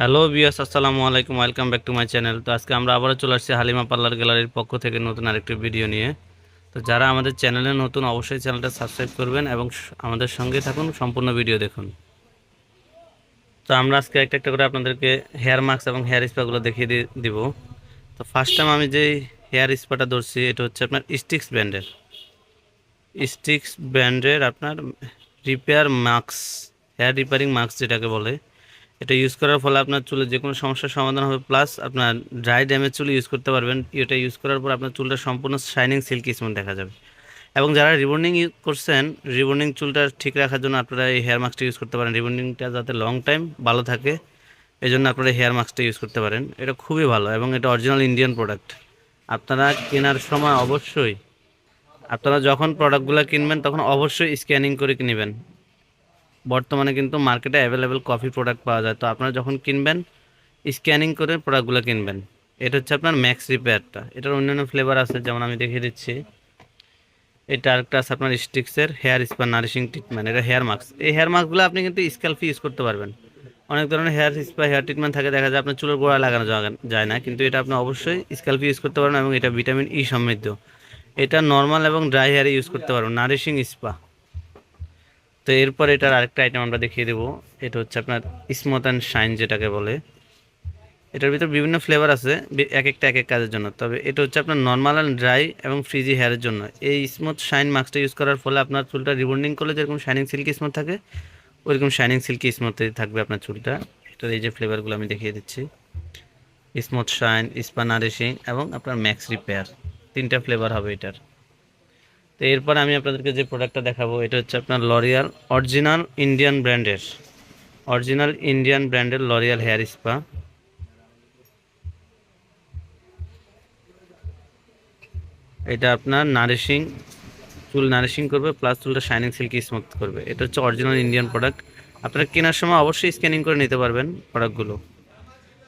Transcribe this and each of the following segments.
Hello বিয়াস আসসালামু আলাইকুম welcome back to my channel তো আজকে আমরা আবারও চলে আসছি হালিমা পার্লার গ্যালারির পক্ষ থেকে নতুন আরেকটি ভিডিও নিয়ে। তো যারা আমাদের চ্যানেলে নতুন, অবশ্যই চ্যানেলটা সাবস্ক্রাইব করবেন এবং আমাদের সঙ্গে থাকুন, সম্পূর্ণ ভিডিও দেখুন। তো আমরা আজকে একটা একটা করে আপনাদেরকে হেয়ার মাস্ক এবং হেয়ার স্পাগুলো দেখিয়ে দিব। তো ফার্স্ট টাইম আমি যেই হেয়ার স্পাটা ধরছি, এটা হচ্ছে আপনার স্টিক্স ব্র্যান্ডের স্টিক্স ব্র্যান্ডের আপনার repair mask hair repairing mask যেটাকে বলে। এটা ইউজ করার ফলে আপনার চুলে যে কোনো সমস্যার সমাধান হবে প্লাস আপনার ড্রাই ড্যামেজ চুল ইউজ করতে পারবেন। এটা ইউজ করার পর আপনার চুলটা সম্পূর্ণ শাইনিং সিল্কি স্মুথ দেখা যাবে। এবং যারা রিবন্ডিং ইউজ করছেন রিবন্ডিং চুলটা ঠিক রাখার জন্য আপনারা এই হেয়ার মাস্কটা ইউজ করতে পারেন। রিবন্ডিংটা যাতে লং টাইম ভালো থাকে এই জন্য আপনারা হেয়ার মাস্কটা ইউজ করতে পারেন। এটা খুবই ভালো এবং এটা অরিজিনাল ইন্ডিয়ান প্রোডাক্ট আপনারা কেনার সময় অবশ্যই, আপনারা যখন প্রোডাক্টগুলো কিনবেন, তখন অবশ্যই স্ক্যানিং করে কিনবেন। বর্তমানে কিন্তু মার্কেটে অ্যাভেলেবেল কফি প্রোডাক্ট পাওয়া যায়। তো আপনারা যখন কিনবেন স্ক্যানিং করে প্রোডাক্টগুলো কিনবেন। এটা হচ্ছে আপনার ম্যাক্স রিপেয়ারটা এটার অন্যান্য ফ্লেভার আছে, যেমন আমি দেখিয়ে দিচ্ছি। এটা আরেকটা আছে আপনার স্টিক্সের হেয়ার স্পা নারিশিং ট্রিটমেন্ট এটা হেয়ার মাস্ক এই হেয়ার মাস্কগুলো আপনি কিন্তু স্ক্যাল্পে ইউজ করতে পারবেন। অনেক ধরনের হেয়ার স্পা হেয়ার ট্রিটমেন্ট থাকে, দেখা যায় আপনার চুলের গোড়া লাগানো যায় না। কিন্তু এটা আপনি অবশ্যই স্ক্যাল্পে ইউজ করতে পারবেন এবং এটা ভিটামিন ই সমৃদ্ধ। এটা নর্মাল এবং ড্রাই হেয়ারে ইউজ করতে পারবেন। নারিশিং স্পা তো এরপর এটার আরেকটা আইটেম আমরা দেখিয়ে দেবো। এটা হচ্ছে আপনার স্মুথ অ্যান্ড শাইন যেটাকে বলে। এটার ভিতর বিভিন্ন ফ্লেভার আছে এক একটা এক এক কাজের জন্য। তবে এটা হচ্ছে আপনার নর্মাল অ্যান্ড ড্রাই এবং ফ্রিজি হেয়ারের জন্য। এই স্মুথ শাইন মাস্কটা ইউজ করার ফলে আপনার চুলটা রিবন্ডিং করলে যেরকম শাইনিং সিল্কি স্মুথ থাকে, ওইরকম শাইনিং সিল্কি স্মুথই থাকবে আপনার চুলটা। এটার এই যে ফ্লেভারগুলো আমি দেখিয়ে দিচ্ছি। স্মুথ শাইন স্পা নারিশিং এবং আপনার ম্যাক্স রিপেয়ার তিনটা ফ্লেভার হবে এটার। তো এরপরে আমি আপনাদেরকে যে প্রোডাক্টটা দেখাবো, এটা হচ্ছে আপনার লরিয়াল অরিজিনাল ইন্ডিয়ান ব্র্যান্ডের অরিজিনাল ইন্ডিয়ান ব্র্যান্ডের লরিয়াল হেয়ার স্পা এটা আপনার নারিশিং চুল নারিশিং করবে প্লাস চুলটা শাইনিং সিল্কি স্মুথ করবে। এটা হচ্ছে অরিজিনাল ইন্ডিয়ান প্রোডাক্ট আপনারা কেনার সময় অবশ্যই স্ক্যানিং করে নিতে পারবেন প্রোডাক্টগুলো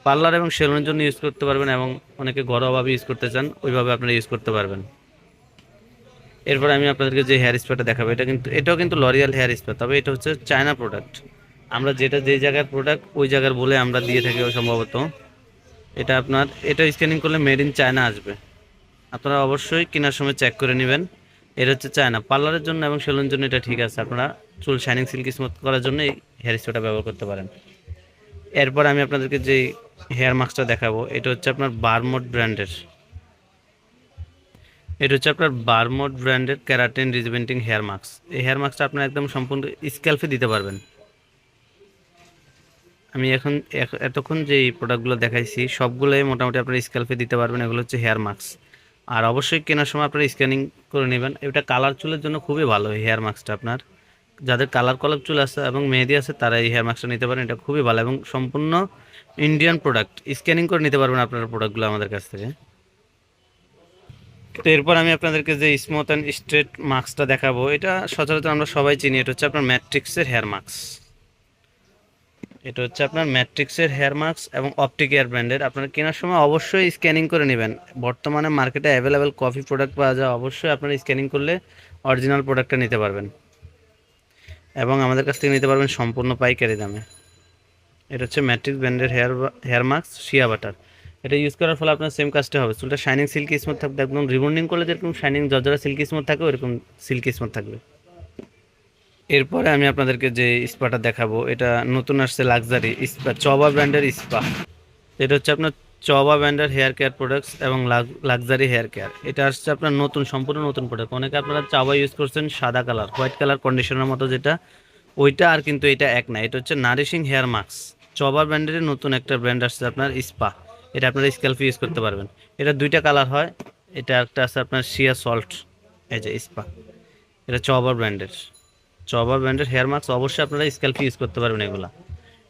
পার্লার এবং সেলুনের জন্য ইউজ করতে পারবেন এবং অনেকে ঘরোয়াভাবে ইউজ করতে চান, ওইভাবে আপনারা ইউজ করতে পারবেন। এরপর আমি আপনাদেরকে যে হেয়ার স্প্রেটা দেখাবো, এটা কিন্তু এটাও কিন্তু লরিয়াল হেয়ার স্প্রে তবে এটা হচ্ছে চায়না প্রোডাক্ট আমরা যেটা যে জায়গার প্রোডাক্ট ওই জায়গার বলে আমরা দিয়ে থাকি সম্ভবত। এটা আপনার এটা স্ক্যানিং করলে মেড ইন চায়না আসবে। আপনারা অবশ্যই কেনার সময় চেক করে নেবেন। এটা হচ্ছে চায়না পার্লারের জন্য এবং সেলুনের জন্য এটা ঠিক আছে। আপনারা চুল শাইনিং সিল্কি স্মুথ করার জন্য এই হেয়ার স্প্রেটা ব্যবহার করতে পারেন। এরপর আমি আপনাদেরকে যে হেয়ার মাস্কটা দেখাবো, এটা হচ্ছে আপনার বারমোড ব্র্যান্ডের এটা হচ্ছে আপনার বারমোড ব্র্যান্ডের ক্যারাটিন রিজভেন্টিং হেয়ার মাস্ক। এই হেয়ার মাস্কটা আপনার একদম সম্পূর্ণ স্ক্যাল্পে দিতে পারবেন। আমি এখন এতক্ষণ যে প্রোডাক্টগুলো দেখাইছি, সবগুলোই মোটামুটি আপনার স্ক্যাল্পে দিতে পারবেন। এগুলো হচ্ছে হেয়ার মাস্ক। আর অবশ্যই কেনার সময় আপনারা স্ক্যানিং করে নেবেন। এটা কালার চুলের জন্য খুবই ভালো এই হেয়ার মাস্কটা আপনার। যাদের কালার কলার চুল আছে এবং মেহেদি আছে, তারা এই হেয়ার মাস্কটা নিতে পারেন। এটা খুবই ভালো এবং সম্পূর্ণ ইন্ডিয়ান প্রোডাক্ট। স্ক্যানিং করে নিতে পারবেন আপনারা প্রোডাক্টগুলো আমাদের কাছ থেকে। তো এরপর আমি আপনাদেরকে যে স্মুথ অ্যান্ড স্ট্রেট মাস্কটা দেখাবো, এটা সচরাচর আমরা সবাই চিনি, এটা হচ্ছে আপনার ম্যাট্রিক্সের হেয়ার মাস্ক এটা হচ্ছে আপনার ম্যাট্রিক্সের হেয়ার মাস্ক এবং অপটিক এয়ার ব্র্যান্ডের আপনারা কেনার সময় অবশ্যই স্ক্যানিং করে নেবেন। বর্তমানে মার্কেটে অ্যাভেলেবেল কফি প্রোডাক্ট পাওয়া যায়, অবশ্যই আপনারা স্ক্যানিং করলে অরিজিনাল প্রোডাক্টটা নিতে পারবেন। এবং আমাদের কাছ থেকে নিতে পারবেন সম্পূর্ণ পাইকারি দামে। এটা হচ্ছে ম্যাট্রিক্স ব্র্যান্ডের hair hair mask shea butter এটা ইউজ করার ফলে আপনার সেম কাজটা হবে। চুলটা শাইনিং সিল্কি স্মুথ থাকবে, একদম রিবন্ডিং করলে যেরকম শাইনিং জর্জরা সিল্কি স্মুথ থাকে, ওরকম সিল্কি স্মুথ থাকবে। এরপরে আমি আপনাদেরকে যে স্পাটা দেখাবো, এটা নতুন আসছে লাক্সারি স্পা চবা ব্র্যান্ডের স্পা এটা হচ্ছে আপনার চবা ব্র্যান্ডের হেয়ার কেয়ার প্রোডাক্টস এবং লাক্সারি হেয়ার কেয়ার এটা আসছে আপনার নতুন, সম্পূর্ণ নতুন প্রোডাক্ট অনেকে আপনারা চাবা ইউজ করছেন সাদা কালার হোয়াইট কালার কন্ডিশনের মতো যেটা। ওইটা আর কিন্তু এটা এক না, এটা হচ্ছে নারিশিং হেয়ার মাস্ক চবা ব্র্যান্ডের নতুন একটা ব্র্যান্ড আসছে আপনার স্পা এটা আপনারা স্ক্যাল্পে ইউজ করতে পারবেন। এটা দুইটা কালার হয়, এটা একটা আছে আপনার শিয়া সল্ট এই যে স্পা এটা চবা ব্র্যান্ডের চবা ব্র্যান্ডের হেয়ার মাস্ক অবশ্যই আপনারা স্ক্যাল্পে ইউজ করতে পারবেন এগুলা।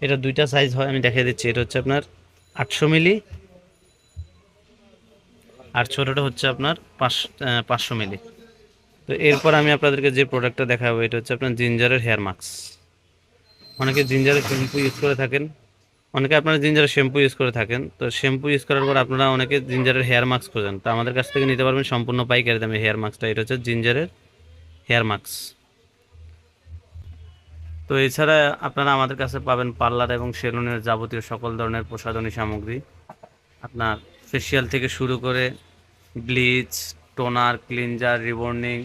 এটা দুইটা সাইজ হয়, আমি দেখিয়ে দিচ্ছি। এটা হচ্ছে আপনার আটশো মিলি, আর ছোটোটা হচ্ছে আপনার পাঁচ পাঁচশো মিলি। তো এরপর আমি আপনাদেরকে যে প্রোডাক্টটা দেখাবো, এটা হচ্ছে আপনার জিঞ্জারের হেয়ার মাস্ক অনেকে জিঞ্জারের শ্যাম্পু ইউজ করে থাকেন। অনেকে আপনারা জিঞ্জারের শ্যাম্পু ইউজ করে থাকেন, তো শ্যাম্পু ইউজ করার পর আপনারা অনেকে জিঞ্জারের হেয়ার মাস্ক খোঁজেন। তো আমাদের কাছ থেকে নিতে পারবেন সম্পূর্ণ পাইকারি দামে হেয়ার মাস্কটা এটা হচ্ছে জিঞ্জারের হেয়ার মাস্ক তো এছাড়া আপনারা আমাদের কাছে পাবেন পার্লার এবং সেলুনের যাবতীয় সকল ধরনের প্রসাধনী সামগ্রী। আপনার ফেসিয়াল থেকে শুরু করে bleach toner cleanser rebonding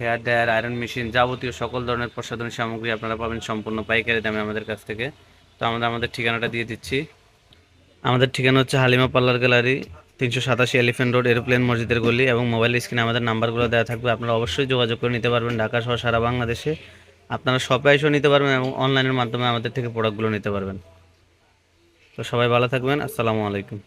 hair dryer iron machine যাবতীয় সকল ধরনের প্রসাধনী সামগ্রী আপনারা পাবেন সম্পূর্ণ পাইকারি দামে আমাদের কাছ থেকে। তো আমাদের আমাদের ঠিকানাটা দিয়ে দিচ্ছি। আমাদের ঠিকানা হচ্ছে হালিমা পার্লার গ্যালারি, তিনশো সাতাশি এলিফেন্ট রোড, এরোপ্লেন মসজিদের গলি এবং মোবাইল স্ক্রিনে আমাদের নাম্বারগুলো দেওয়া থাকবে। আপনারা অবশ্যই যোগাযোগ করে নিতে পারবেন ঢাকা সহ সারা বাংলাদেশে। আপনারা শপে এসেও নিতে পারবেন এবং অনলাইনের মাধ্যমে আমাদের থেকে প্রোডাক্টগুলো নিতে পারবেন। তো সবাই ভালো থাকবেন। আসসালামু আলাইকুম।